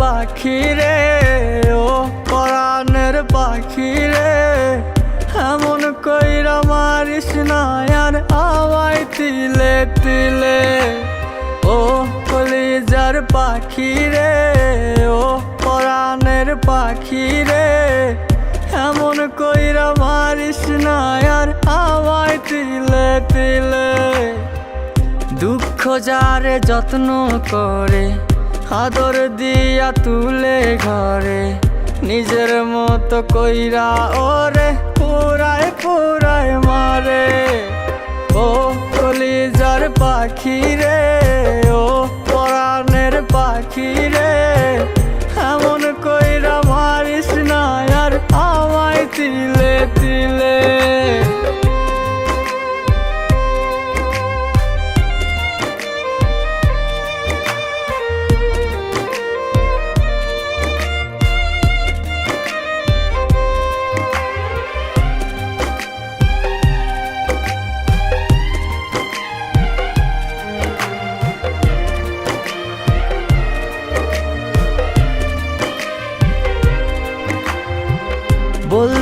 পাখি রে, ও পরাণের পাখি রে। এমন কইরা মারিস না, আর আমায় তিলে তিলে। ও কলিজার পাখি রে, ও পরাণের পাখি রে। এমন কইরা মারিস না, আর আমায় তিলে তিলে। দুঃখ যারে যত্ন করে আদর দিয়া তুলে ঘরে, নিজের মতো কইরা ওরে, পুরায় পুরায় মারে। ও কলিজার পাখি রে, ও পরাণের পাখি রে, এমন কইরা মারিস না আর আমায় তিলে তিলে।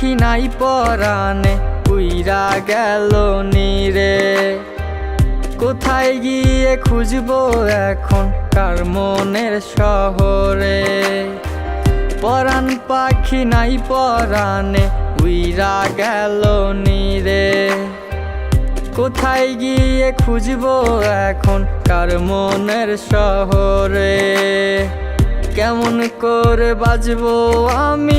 পাখি নাই পরাণে, উইরা গেল নিরে কোথায় গিয়ে খুঁজবো এখন কার মনের শহরে? পরাণ পাখি নাই পরাণে, উইরা গেল নিরে কোথায় গিয়ে খুঁজবো এখন কার মনের শহরে? কেমন করে বাজবো আমি